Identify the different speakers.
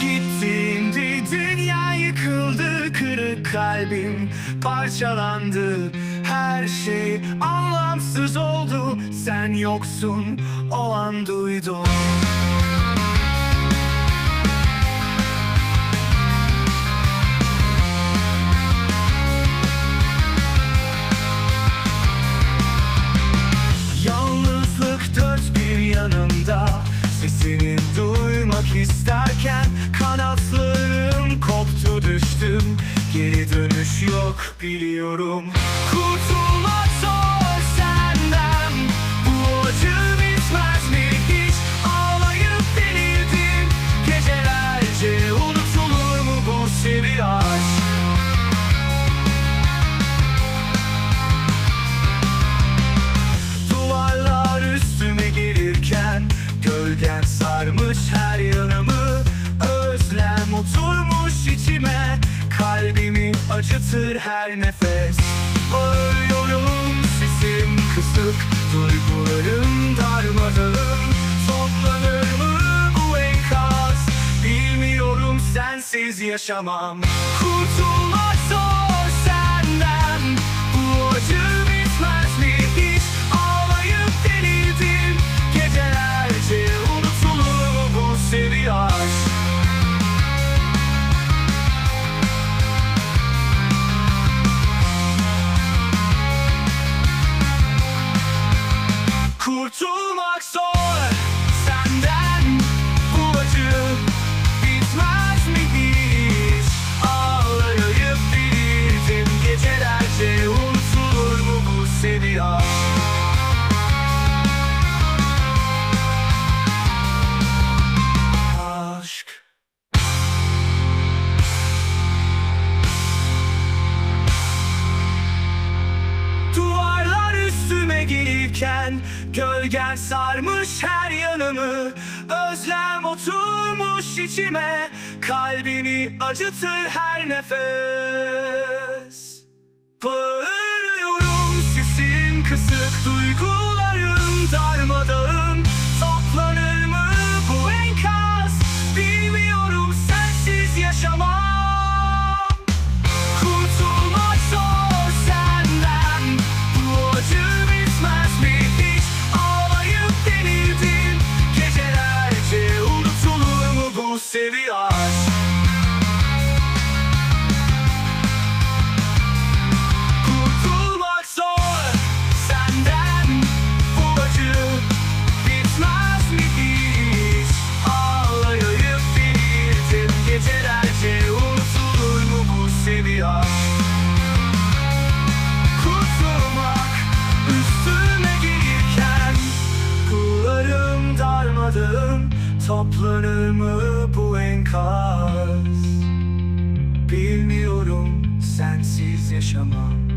Speaker 1: Gittiğimde dünya yıkıldı Kırık kalbim parçalandı Her şey. Anlamsız oldu Sen yoksun o an duydum. Yalnızlık dört bir yanımda Sesini duymak isterken Kanatlarım koptu düştüm. Geri dönüş yok biliyorum. Kurtulmak zor senden. Bu acı bitmez mi hiç? Ağlayıp delirdim. Gecelerce unutulur mu bu seri Duvarlar üstüme gelirken Gölgen sarmış her yanımı acıtır her nefes. Bağırıyorum sesim kısık. Duygularım darmadağın. Toplanır mı bu enkaz? Bilmiyorum sensiz yaşamam. Kurtulmak Kurtulmak gelirken Gölgen sarmış her yanımı. Özlem oturmuş içime. Kalbini acıtır her nefes. Bağırıyorum sesim kısık Duygularım aşk Kurtulmak üstüme gelirken Kullarım mı bu enkaz. Bilmiyorum sensiz yaşamam